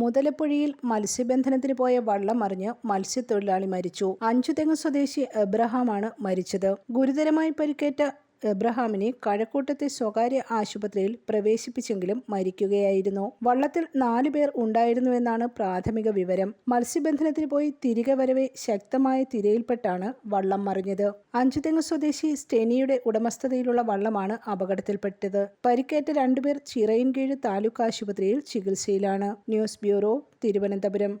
മുതലപ്പുഴയിൽ മത്സ്യബന്ധനത്തിന് പോയ വള്ളം മറിഞ്ഞ് മത്സ്യത്തൊഴിലാളി മരിച്ചു. അഞ്ചുതെങ്ങ് സ്വദേശി എബ്രഹാമാണ് മരിച്ചത്. ഗുരുതരമായി പരിക്കേറ്റ എബ്രഹാമിനെ കഴക്കൂട്ടത്തെ സ്വകാര്യ ആശുപത്രിയിൽ പ്രവേശിപ്പിച്ചെങ്കിലും മരിക്കുകയായിരുന്നു. വള്ളത്തിൽ നാലു പേർ ഉണ്ടായിരുന്നുവെന്നാണ് പ്രാഥമിക വിവരം. മത്സ്യബന്ധനത്തിന് പോയി തിരികെ വരവെ ശക്തമായ തിരയിൽപ്പെട്ടാണ് വള്ളം മറിഞ്ഞത്. അഞ്ചുതെങ്ങ് സ്വദേശി സ്റ്റെനിയുടെ ഉടമസ്ഥതയിലുള്ള വള്ളമാണ് അപകടത്തിൽപ്പെട്ടത്. പരിക്കേറ്റ രണ്ടുപേർ ചിറയിൻകീഴ് താലൂക്ക് ആശുപത്രിയിൽ ചികിത്സയിലാണ്. News bureau Thiruvananthapuram.